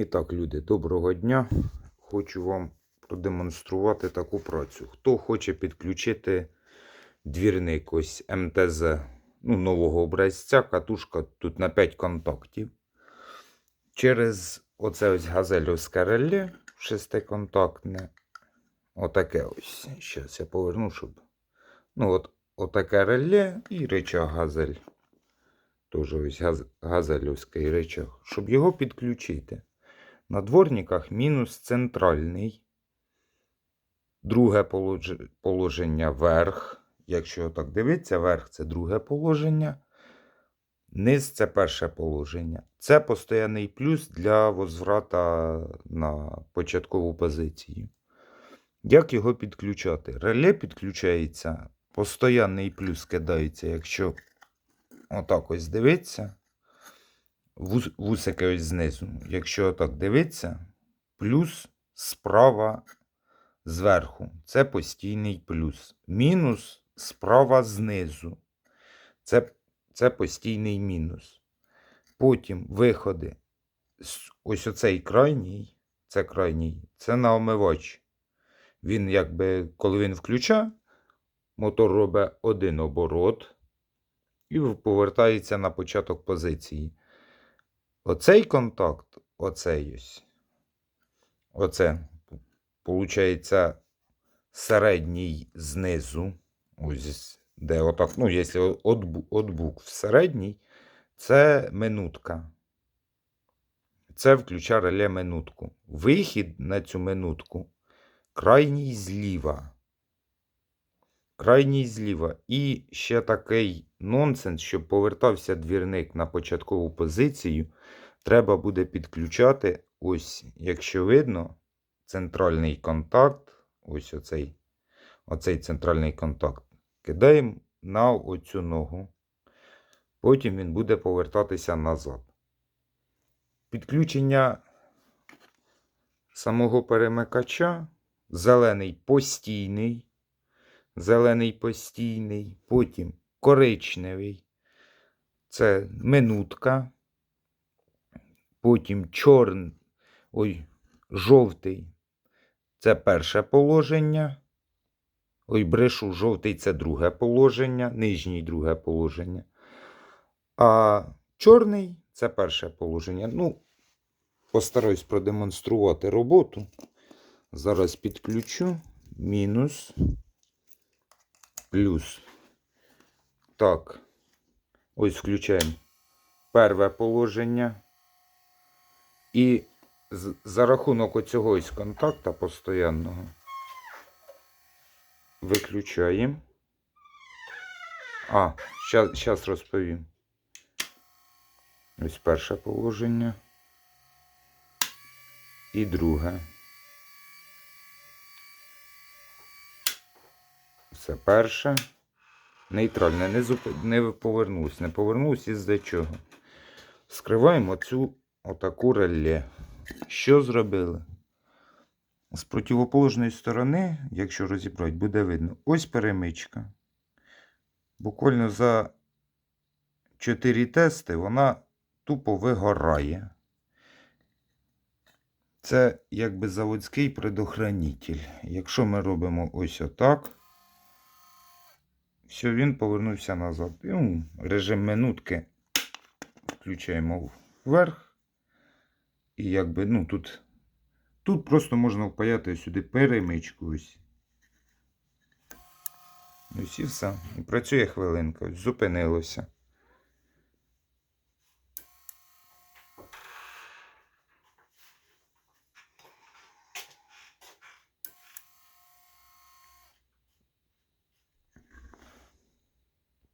І так, люди, доброго дня. Хочу вам продемонструвати таку працю. Хто хоче підключити двірник ось МТЗ ну, нового образця, катушка тут на 5 контактів. Через оце ось газельовське реле шестиконтактне. Отаке ось. Зараз я поверну, щоб. Ну, от, отаке реле і речах газель. Теж ось газ, газельовський речах. Щоб його підключити. На дворниках мінус центральний. Друге положення верх. Якщо так дивитися, верх це друге положення. Низ це перше положення. Це постоянний плюс для возврата на початкову позицію. Як його підключати? Реле підключається, постоянний плюс кидається, якщо отак ось дивитися. Вус- Вусики ось знизу. Якщо отак дивитися, плюс справа зверху. Це постійний плюс. Мінус справа знизу. Це, це постійний мінус. Потім виходи. Ось оцей крайній, це крайній, це на омивач. Він якби, коли він включає, мотор робить один оборот і повертається на початок позиції. Оцей контакт, оцей ось. Оце, получається, середній знизу. Ось, де отак, ну, якщо от, бу- от букв середній, це минутка. Це включає реле минутку. Вихід на цю минутку крайній зліва. Крайній зліва. І ще такий нонсенс, щоб повертався двірник на початкову позицію, треба буде підключати ось, якщо видно, центральний контакт. Ось оцей, оцей центральний контакт. Кидаємо на оцю ногу. Потім він буде повертатися назад. Підключення самого перемикача. Зелений постійний. Зелений постійний. Потім коричневий. Це минутка. Потім чорний. Ой, жовтий. Це перше положення. Ой, брешу, жовтий це друге положення, нижній друге положення. А чорний це перше положення. Ну, постараюсь продемонструвати роботу. Зараз підключу. Мінус. Плюс. Так. Ось включаємо перше положення. І за рахунок оцього ось контакта постоянного виключаємо. А, зараз розповім. Ось перше положення. І друге. Все перше. Нейтральне. Не, зуп... не повернусь. Не повернусь із-за чого. Скриваємо цю отаку реле. Що зробили? З противоположної сторони, якщо розібрати, буде видно. Ось перемичка. Буквально за 4 тести вона тупо вигорає. Це якби заводський предохранитель. Якщо ми робимо ось отак, все, він повернувся назад. І, Ну, режим минутки включаємо вверх. І якби, ну, тут, тут просто можна впаяти сюди перемичку. Ось. Ось і все. І працює хвилинка. Зупинилося.